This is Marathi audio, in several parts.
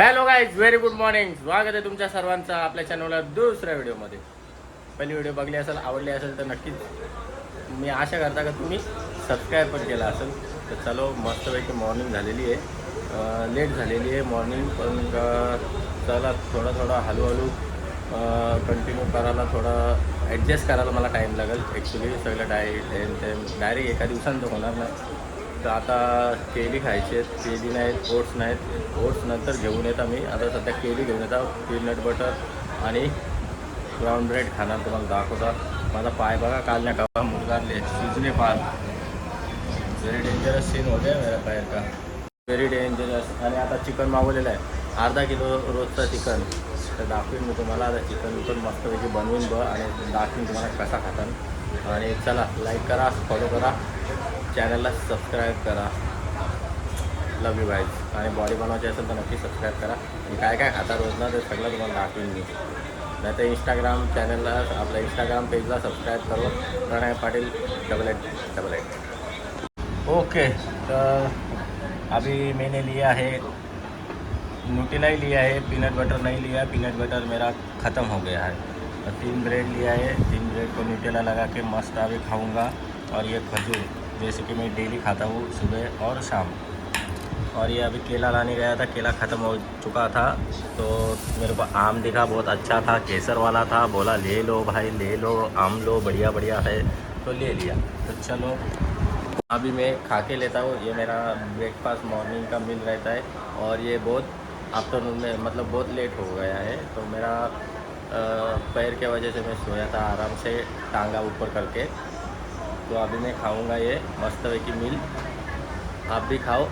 Hello guys very good morning स्वागत आहे तुमच्या सर्वांचं आपल्या चॅनलला दुसऱ्या व्हिडिओमध्ये पहिली व्हिडिओ बघली असेल आवडली असेल तर नक्कीच मी आशा करता का तुम्ही सबस्क्राईब पण केला असेल. तर चलो मस्तपैकी मॉर्निंग झालेली आहे. लेट झालेली आहे मॉर्निंग पण चला थोडा थोडा हळूहळू कंटिन्यू करायला थोडं ॲडजस्ट करायला मला टाईम लागेल. ॲक्च्युली सगळं डाय हेन टेम डायरेक्ट एका दिवसांत होणार नाही. तर आता केली खायची आहेत केली नाहीत ओट्स नाहीत. ओट्स नंतर घेऊन येत आम्ही आता सध्या केली घेऊन येतात पीनट बटर आणि ब्राऊन ब्रेड खाणार तुम्हाला दाखवता. माझा पाय बघा काल नाही का मुलगाले सुजने पाय व्हेरी डेंजरस सीन होते मेरा पायर का. व्हेरी डेंजरस आणि आता चिकन मागवलेलं आहे. अर्धा किलो रोजचा चिकन. तर दाखवीन मी तुम्हाला. आता चिकन विकन मस्तपैकी बनवून बघ आणि दाखवीन तुम्हाला कसा खातात आणि चला लाईक करा फॉलो करा. चॅनलला सबस्क्राईब करा। लव यू गाईज आणि बॉडी बनवायची असेल तर नक्की सबस्क्राईब करा. काय खाता रोज ना, ते सगळं तुम्हाला दाखवीन मी. नाही तर इंस्टाग्राम चॅनलला आपल्या इंस्टाग्राम पेजला सबस्क्राईब करो. Pranay Patil double eight double eight okay तो अभी मैंने लिया है नूटी नहीं लिया है पीनट बटर नहीं लिया पीनट बटर मेरा ख़त्म हो गया है। तीन ब्रेड लिया है, तीन ब्रेड को न्यूटेला लगा के मस्त अभी खाऊँगा। और ये खजूर। जैसे कि मैं डेली खाता हूँ सुबह और शाम। और ये अभी केला लाने गया था, केला ख़त्म हो चुका था तो मेरे को आम दिखा, बहुत अच्छा था, केसर वाला था, बोला, ले लो भाई, ले लो, आम लो, बढ़िया बढ़िया है। तो ले लिया। तो चलो, अभी मैं खा के लेता हूँ, ये मेरा ब्रेकफास्ट मॉर्निंग का मिल रहता है, और ये बहुत आफ्टरनून में मतलब बहुत लेट हो गया है तो मेरा पैर के वजह से मैं सोया था आराम से, टांगा ऊपर करके। तो अभी मैं खाऊँगा ये मस्त की मिल आप भी खाओ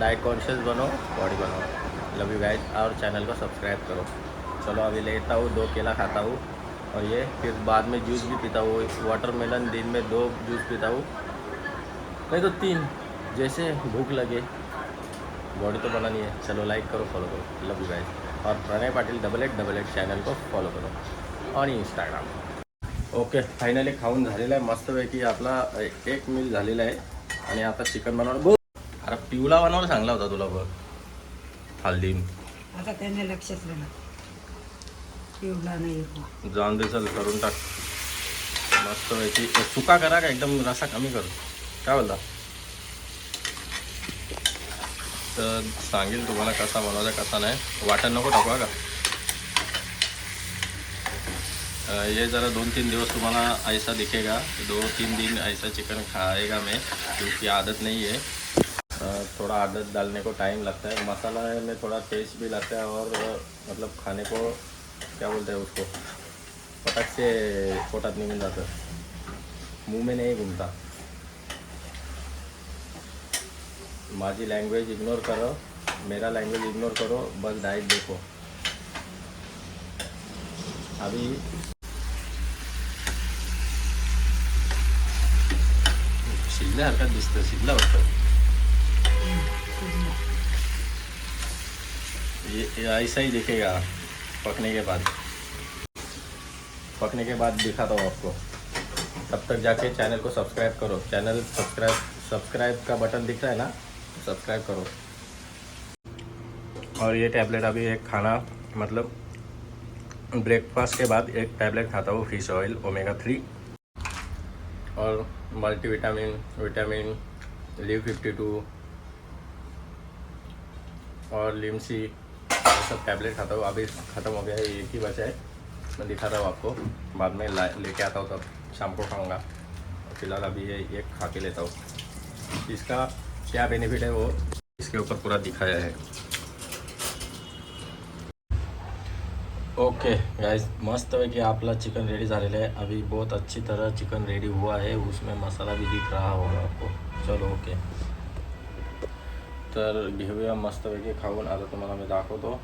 डाइट कॉन्शियस बनो बॉडी बनाओ लव यू गाइस और चैनल को सब्सक्राइब करो। चलो अभी लेता हूँ, दो केला खाता हूँ। और ये, फिर बाद में जूस भी पीता हूँ। वाटरमेलन दिन में दो जूस पीता हूँ। नहीं तो तीन, जैसे भूख लगे। बॉडी तो बनानी है। चलो लाइक करो फॉलो करो। लव यू गाइस और Pranay Patil double eight double eight channel को फॉलो करो। आणि इंस्टाग्राम ओके. फायनली खाऊन झालेलं आहे. मस्तपैकी आपला एक मिल झालेला आहे. आणि आता चिकन बनवणं बघ. अरे पिवला बनवायला सांगला होता तुला बघ. हल्दी. आता त्याने लक्षच पिवला नाही जाऊन दे चल करून टाक. मस्तपैकी. सुका करा का? एकदम रसा कमी कर. काय बोलता? तर सांगेल तुम्हाला कसा बनवायचा कसा नाही. वाटण नको टाकू हा का? ये ज़रा दोन तीन दिवस तुम्हारा ऐसा दिखेगा. दो तीन दिन ऐसा चिकन खाएगा मैं क्योंकि आदत नहीं है. थोड़ा आदत डालने को टाइम लगता है. मसाला में थोड़ा टेस्ट भी लगता है और मतलब खाने को, क्या बोलते हैं उसको, पटक से पोटात निघून जातं मुँह में नहीं घूमता. माझी लैंग्वेज इग्नोर करो. मेरा लैंग्वेज इग्नोर करो. बस डाइट देखो. अभी ऐसा ही दिखेगा पकने के बाद पकने के बाद दिखाता हूँ आपको तब तक जाके चैनल को सब्सक्राइब करो। चैनल सब्सक्राइब सब्सक्राइब का बटन दिख रहा है ना? सब्सक्राइब करो। और ये टैबलेट अभी एक खाना मतलब ब्रेकफास्ट के बाद एक टैबलेट खाता हूँ फ़िश ऑयल ओमेगा थ्री और multivitamin vitamin Liv fifty two और लिमसी सब टैबलेट खाता हूँ। अभी ख़त्म हो गया है, एक ही बचा है। मैं दिखाता हूँ आपको। बाद में लेके आता हूँ तब। शाम को खाऊँगा। फ़िलहाल अभी ये एक खा के लेता हूँ। इसका क्या बेनिफिट है वो? इसके ऊपर पूरा दिखाया है। ओके गाइस मस्त है कि आपला चिकन रेडी झालेलं आहे. अभी बहुत अच्छी तरह चिकन रेडी हुआ है. उसमें मसाला भी दिख रहा होगा आपको. चलो ओके तर घेऊया मस्तपैकी खाऊन. आता तुम्हाला मी दाखवतो.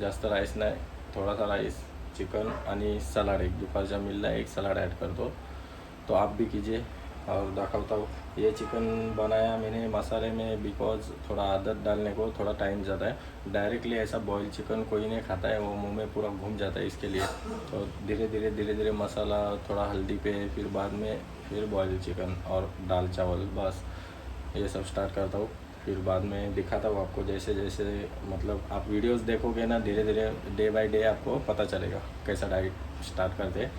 जास्त राईस नाही. थोडासा राईस चिकन आणि सलाड एक दुपारच्या मिलला एक सलाड ॲड करतो. तो आप भी कीजिए. और दिखाता हूँ। ये चिकन बनाया मैंने मसाले में बिकॉज़ थोड़ा आदत डालने को, थोड़ा टाइम जाता है। डायरेक्टली ऐसा बॉयल चिकन कोई नहीं खाता है, वो मुँह में पूरा घूम जाता है इसके लिए। तो धीरे धीरे धीरे धीरे मसाला थोड़ा हल्दी पे, फिर बाद में फिर बॉयल चिकन और दाल चावल, बस। ये सब स्टार्ट करता हूँ। फिर बाद में दिखाता हूँ आपको जैसे जैसे मतलब आप वीडियोस देखोगे ना धीरे धीरे डे बाय डे आपको पता चलेगा कैसा डाइट स्टार्ट करते हैं।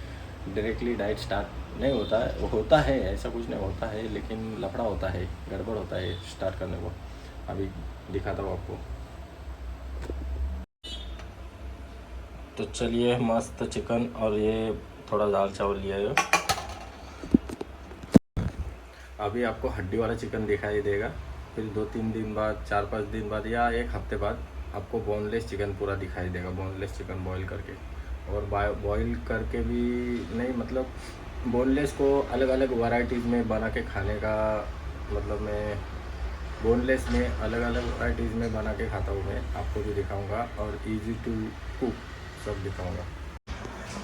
डायरेक्टली डाइट स्टार्ट नहीं होता है। होता है, ऐसा कुछ नहीं होता है, लेकिन लफड़ा होता है, गड़बड़ होता है स्टार्ट करने को। अभी दिखाता हूँ आपको। तो चलिए, मस्त चिकन और ये थोड़ा दाल चावल लिया है अभी आपको हड्डी वाला चिकन दिखाई देगा। फिर दो तीन दिन बाद, चार पाँच दिन बाद या एक हफ़्ते बाद आपको बोनलेस चिकन पूरा दिखाई देगा। बोनलेस चिकन बॉईल करके। और बॉईल करके भी नहीं मतलब बोनलेस को अलग अलग वैरायटीज़ में बना के खाने का मतलब मैं बोनलेस में अलग अलग वैरायटीज़ में बना के खाता हूँ मैं। आपको भी दिखाऊँगा और इजी टू कुक सब दिखाऊँगा।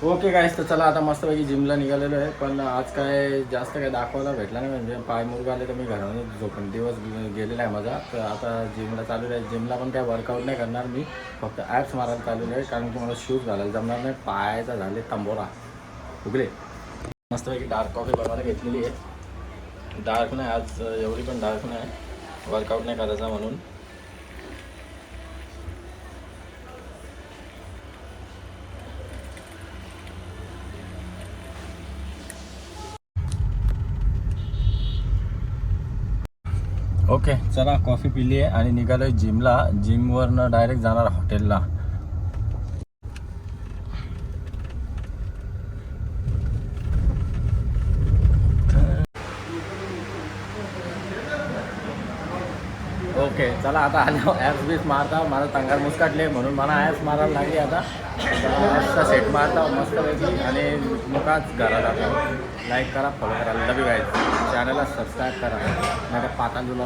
ओके गाईस तर चला आता मस्तपैकी जिमला निघालेलो आहे. पण आज काय जास्त काय दाखवायला भेटला नाही म्हणजे पाय मुरगाले तर मी घराने झोपून दिवस गेलेला आहे माझा. तर आता जिमला चालू आहे. जिमला पण काय वर्कआउट नाही करणार मी. फक्त ॲप्स मारायला चालू आहे कारण की मला शूज घालायला जमणार नाही. पायाचा झाले तंबोरा. उगले. मस्तपैकी डार्क कॉफी बनवायला घेतलेली आहे. डार्क नाही आज एवढी पण डार्क नाही. वर्कआउट नाही करायचा म्हणून. ओके. चला कॉफी पिली आहे आणि निघालोय जिमला. जिमवरनं डायरेक्ट जाणार हॉटेलला. ओके चला आता आलो. ॲप्स बीस मारता मला तंगार मुसकाटले म्हणून मला ॲप्स मारायला लागली आता. मस्त सेट मारता मस्तपैकी. आणि मुखाच घरा जातो लाईक करा फॉलो करा. लवी यू गाईज चॅनलला सबस्क्राईब करा. नाही तर पाता जुला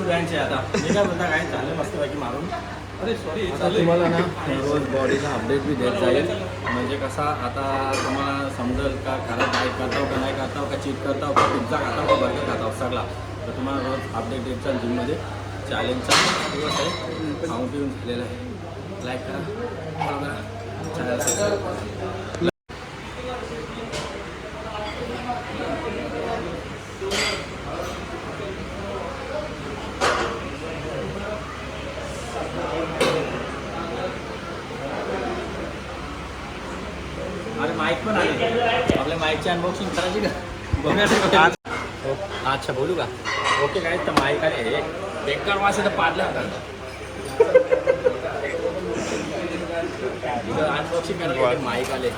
ब्रँच आहे आता. मी काय म्हणता काय झालं मस्तपैकी मारून? अरे सॉरी आता तुम्हाला ना रोज बॉडीचा अपडेट बी देत जाईल. म्हणजे कसा आता तुम्हाला समजेल का खरं डाईट करताव का नाही करताव का चीट करताव का पिझ्झा खाताव का बर्गर खाताव सगळा. तर तुम्हाला रोज अपडेट देत जाईल जिममध्ये चॅलेंजचा दिवस आहे. खाऊन पिऊन झालेला आहे. लाईक करा फॉलो करा. चॅनल सबस्क्राईब करा अरे माईक पण आले आपल्या माईकची अनबॉक्सिंग करायची का बघूया अच्छा बोलू का? ओके काय तर माईक आले हे बेकार वास तर पाडला होता अनबॉक्सिंग करायला माईक आले.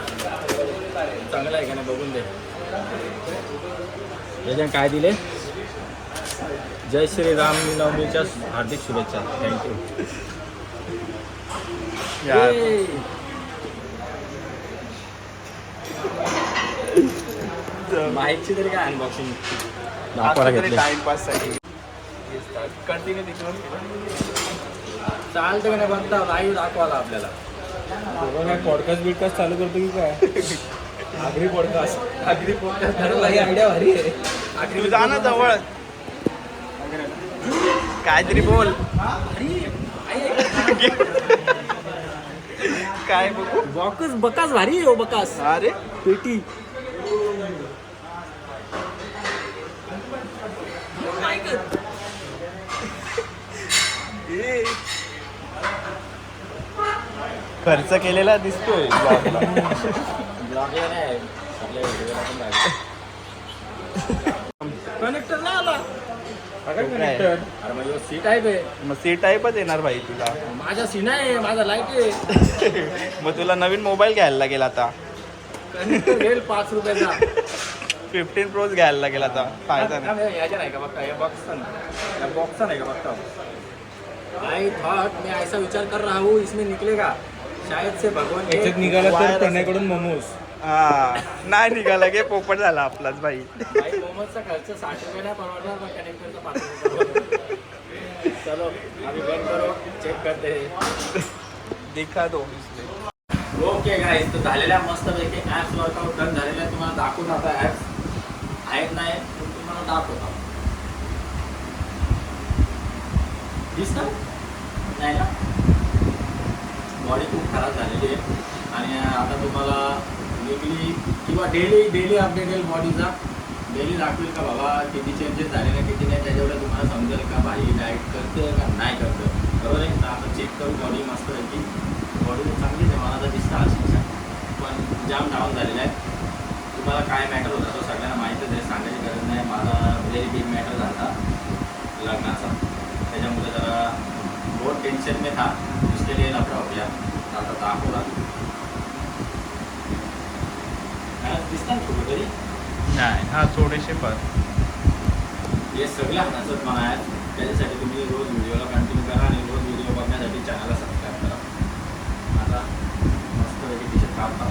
चांगलं आहे का नाही बघून दे. याच्यात काय दिले? जय श्रीराम नवमीच्या हार्दिक शुभेच्छा. थँक्यू माईकची तरी काय अनबॉक्सिंग दाखवायला घेतले. टाइमपाससाठी कंटिन्यू तिकडून चालतं नाही? बघता लाईव्ह दाखवायला आपल्याला. काय पॉडकास्ट बिडकास्ट चालू करतो की काय? Agri podcast Agri podcast idea भारी आहे. तू जा ना जवळ. काहीतरी बोल. काय बघू? बॉकस बकास भारी आहे हो बकास. अरे. पेटी. खर्च केलेला दिसतोय ब्लॉगला. कनेक्टर नाही आला. कनेक्टर अरे मग ह्यो सीट आहे. बे मग सी टाईपच येणार भाई तुला. माझा सीन आहे माझा लाइट आहे. मग तुला नवीन मोबाईल घ्यायला लागेल आता. कनेक्टर घेईल पाच रुपयाचा फिफ्टीन प्रोज घ्यायला लागेल आता. फायदा नाही याच्या नाही का बघता या बॉक्सचा नाही. या बॉक्सचा नाही का बघता आई थॉट मैं ऐसा विचार कर रहा हूँ इसमें निकलेगा. शायद से भगवान याच्यात निघाला तर असेल. प्रणयकडून मोमोज. हा नाही निघाला गे पोपट झाला आपलाच बाई. भाई मोमोजचा खर्च साठ रुपये नाही परवडणार पण कनेक्टरचा पाच रुपये परवडणार. चलो अभी बंद करो चेक करते. हैं देखा दो ओके गाईज तर झालेल्या मस्तपैकी ॲप्स वर्कआउट डन झालेल्या तुम्हाला दाखवून आता ॲप्स आहेत नाही पण तुम्हाला दाखवतो. दिसतं? नाही ना? बॉडी खूप खराब झालेली आहे. आणि आता तुम्हाला वेगळी किंवा डेली डेली अपडेट येईल बॉडीचा डेली दाखवेल का बाबा? किती चेंजेस झाले ना किती नाही त्याच्यावर तुम्हाला समजेल का भाई डाएट करते का नाही करतं? बरोबर आहे? तर आता चेक करू बॉडी मस्त आहे. की बॉडी चांगलीच आहे मला तर दिसतं अशी पण जाम डाऊन झालेला आहे. तुम्हाला काय मॅटर होता तो सगळ्यांना माहीतच आहे सांगायची गरज नाही. मला व्हेरी बिग मॅटर झाला लग्नाचा. त्याच्यामुळे जरा बहुत टेन्शन में था. हो गया आता दाखवला. दिसतात कुठेतरी? नाही हा थोडेसे पण. हे सगळे हसत म्हणा आहेत त्याच्यासाठी तुम्ही रोज व्हिडिओला कंटिन्यू करा आणि रोज व्हिडिओ बघण्यासाठी चॅनलला सबस्क्राईब करा. आता मस्त वेगळी टी शर्ट काढता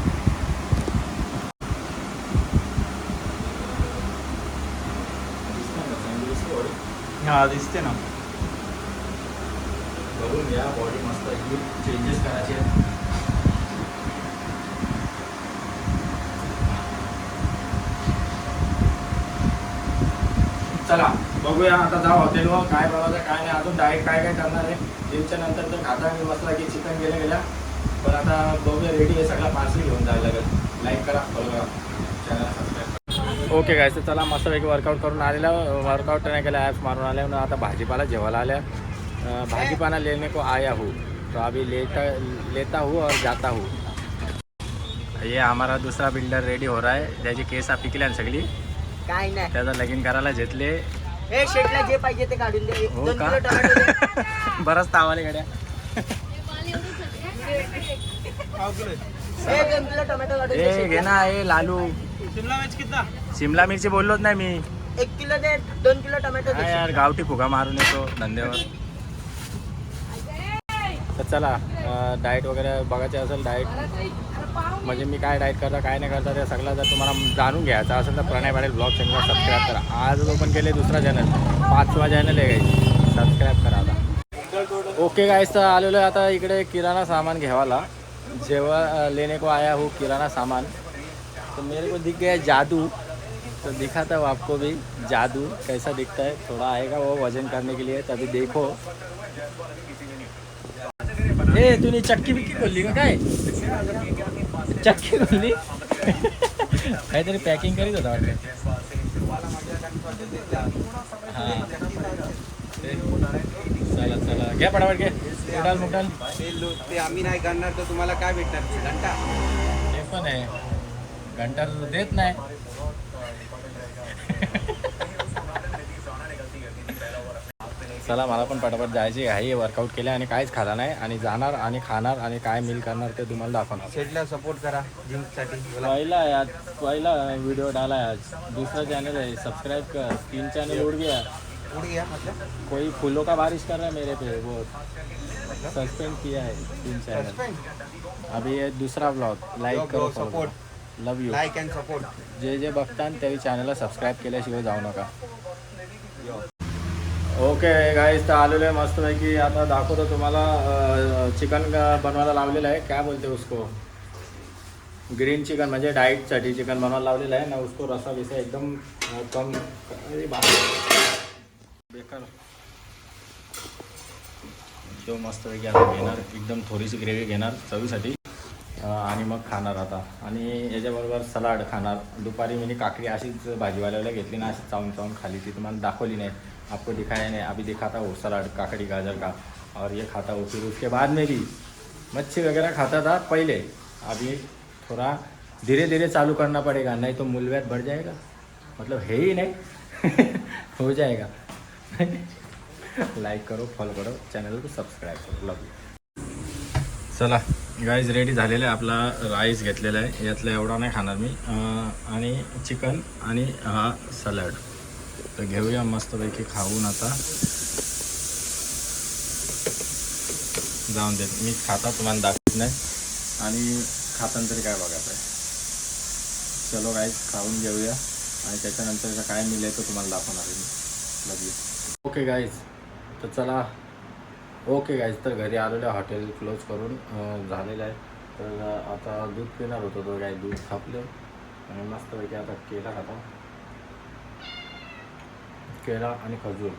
दिसतं का? चांगली दिसते body? हा दिसते ना. करून घ्या बॉडी मस्त एकदम चेंजेस करायचे. आहेत चला बघूया आता जाऊ हॉटेलवर काय बनवायचं काय नाही अजून डायट काय काय करणार आहे. जिमच्या नंतर तर खाता मी बसला की चिकन गेल्या गेल्या. पण आता बघूया रेडी आहे सगळा पार्सल घेऊन जायला लागेल. लाईक करा फॉलो करा. चॅनल सबस्क्राईब ओके काय तर चला मस्तपैकी वर्कआउट करून आलेला. वर्कआउट नाही केला ॲप्स मारून आल्या म्हणून आता भाजीपाला जेवायला आल्या. भाजीपाला लेने को आया हूँ तो अभी लेता लेता हूँ और जाता हूँ। ये हमारा दूसरा बिल्डर रेडी हो रहा है त्याची केस पिकल्या सगळी काय नाही. त्याचं लगीन करायला घेतले। हे शेटला जे पाहिजे ते काढून दे. हो दोन का? किलो टोमॅटो दे. बरंच तावाले गड्या. हे दोन किलो टोमॅटो काढून दे ए घे शेटला. ना ए लालू. शिमला मिर्च कितना शिमला मिरची बोललोच नाही मी. एक किलो दे दोन किलो टोमॅटो हा दे यार गावठी फुगा मारून येतो धंद्यावर. चला डाएट वगैरे बघायचे असेल डाएट म्हणजे मी काय डाएट करता काय नाही करता ते सगळं जर तुम्हाला जाणून घ्यायचं असेल तर Pranay Patil blog channel subscribe करा. आज ओपन केले दुसरा चॅनल पाचवा चॅनल आहे सबस्क्राईब करा आता. ओके गाईस तर आलेलो आहे आता इकडे किराणा सामान घ्यावाला. जेव्हा लेने को आया हो किराना सामान. तो मेरे को दिख गया जादू. तो दिखाता हूँ आपको भी जादू. कैसा दिखता है? थोड़ा आएगा वो वजन करने के लिए तभी देखो. ए तूने चक्की बिक्की खोलली का काय? चक्की खोलली? काहीतरी पॅकिंग करीत होता वाटतं. हां. चला चला. घ्या पटापट घे मुटाल मुटाल ते आम्ही नाही करणार तर तुम्हाला काय भेटणार? घंटा? ते पण आहे. घंटा देत नाही. चला मला पण पटापट जायचे आहे. वर्कआउट केले आणि काहीच खाला नाही. आणि जाणार आणि खाणार आणि काय मिल करणार ते तुम्हाला दाखवणार. शेटला सपोर्ट करा जिमसाठी पहिला आज पहिला वीडियो डाला है आज. दूसरा चैनल है सब्सक्राइब कर. तीन चैनल उड़ गया. उड़ गया मतलब? कोई फूलों का बारिश कर रहा है मेरे पे? वो सस्पेंड किया है तीन चैनल अभी ये दूसरा ब्लॉग लाईक Yo, करो support. Love you like and support जे जे बघता त्याही चॅनलला सबस्क्राईब केल्याशिवाय जाऊ नका. ओके गाईस तर आलेलो आहे मस्तपैकी. आता दाखवतो तुम्हाला चिकन बनवायला लावलेलं आहे. काय बोलते उसको? ग्रीन चिकन म्हणजे डाईटसाठी चिकन बनवायला लावलेलं आहे. ना उसको रसा विसा एकदम कम बेकार. तो मस्तपैकी आता घेणार एकदम थोडीशी ग्रेव्ही घेणार चवीसाठी. आणि मग खाणार आता. आणि याच्याबरोबर सलाड खाणार. दुपारी मी काकडी अशीच भाजीवाल्याला घेतली ना अशी चावून चावून खाली ती तुम्हाला दाखवली नाही. आपको दिखाया नहीं अभी दिखाता हूँ सलाड काकड़ी गाजर का और ये खाता हूँ। फिर उसके बाद में भी मच्छी वगैरह खाता था पहले। अभी थोड़ा धीरे धीरे चालू करना पड़ेगा नहीं तो मूल्यवाद बढ़ जाएगा। मतलब है ही नहीं। हो जाएगा। लाइक करो फॉलो करो चैनल को सब्सक्राइब करो लव यू चला गाईज रेडी झालेला आहे आपला राईस घेतलेला आहे. यातला एवढा नाही खाणार मी. आणि चिकन आणि हा सलाड तर घेऊया मस्तपैकी खाऊन आता. जाऊन देत मी खाता तुम्हाला दाखवत नाही. आणि खाताना तरी काय बघायचं आहे. चलो गाईज खाऊन घेऊया. आणि त्याच्यानंतर काय मिळेल तो तुम्हाला दाखवणार आहे मी. लगेच ओके गाईज तर चला. ओके गाईज तर घरी आलेलं हॉटेल क्लोज करून. झालेलं आहे. तर आता दूध पिणार होतो तो काय दूध खापलं. आणि मस्तपैकी आता केला खाता केला आणि खजूर.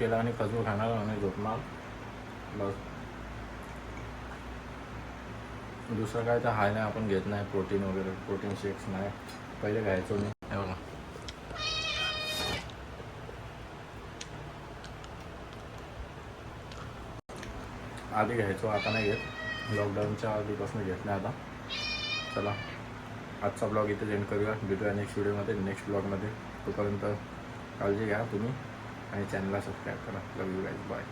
केला आणि खजूर खाणार आणि झोपणार. बस. दुसरं काय तर हाय नाही आपण घेत नाही प्रोटीन वगैरे प्रोटीन शेक्स नाही. पहिले घ्यायचो मी. बघा. आधी घ्यायचो आता नाही घेत. लॉकडाऊनच्या आधीपासून घेत नाही आता. चला आजचा ब्लॉग इथे एंड करूया. भेटूया नेक्स्ट व्हिडिओमध्ये नेक्स्ट ब्लॉगमध्ये तोपर्यंत काळजी घ्या तुम्ही आणि चॅनलला सबस्क्राईब करा. Love you guys bye